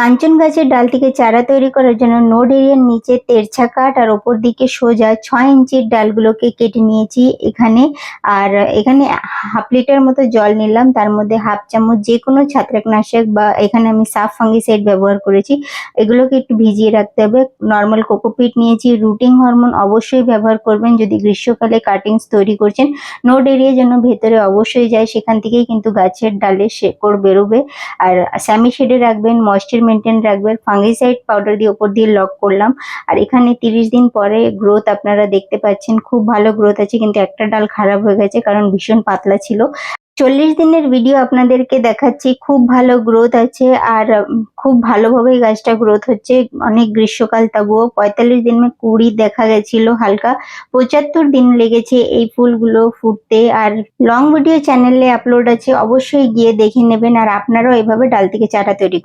কাঞ্চন গাছের ডাল থেকে চারা তৈরি করার জন্য নোড এরিয়ার নিচে তেরছা কাঠ আর ওপর দিকে সোজা ছয় ইঞ্চির ডালগুলোকে কেটে নিয়েছি এখানে। আর এখানে হাফ লিটার মতো জল নিলাম, তার মধ্যে হাফ চামচ যে কোনো ছত্রাকনাশক বা এখানে আমি সাফ ফাঙ্গিসাইড ব্যবহার করেছি। এগুলোকে একটু ভিজিয়ে রাখতে হবে। নর্মাল কোকোপিট নিয়েছি রুটিং হরমোন অবশ্যই ব্যবহার করবেন যদি গ্রীষ্মকালে কাটিংস তৈরি করছেন। নোড এরিয়ার জন্য ভেতরে অবশ্যই যায়, সেখান থেকেই কিন্তু গাছের ডালে শেকড় বেরোবে। আর স্যামি শেডে রাখবেন, ময়েশ্চার মেনটেন রাখবেন। ফাঙ্গিসাইড পাউডার দিয়ে ওপর দিয়ে লক করলাম। আর এখানে তিরিশ দিন পরে গ্রোথ আপনারা দেখতে পাচ্ছেন, খুব ভালো গ্রোথ আছে, কিন্তু একটা ডাল খারাপ হয়ে গেছে কারণ ভীষণ পাতলা ছিল। চল্লিশ দিনের ভিডিও আপনাদেরকে দেখাচ্ছি, খুব ভালো গ্রোথ আছে আর খুব ভালোভাবেই গাছটা গ্রোথ হচ্ছে। অনেক গ্রীষ্মকাল তবুও পঁয়তাল্লিশ দিনে কুড়ি দেখা গেছিল হালকা। পঁচাত্তর দিন লেগেছে এই ফুলগুলো ফুটতে আর লং ভিডিও চ্যানেলে আপলোড আছে, অবশ্যই গিয়ে দেখে নেবেন। আর আপনারাও এভাবে ডাল থেকে চারা তৈরি।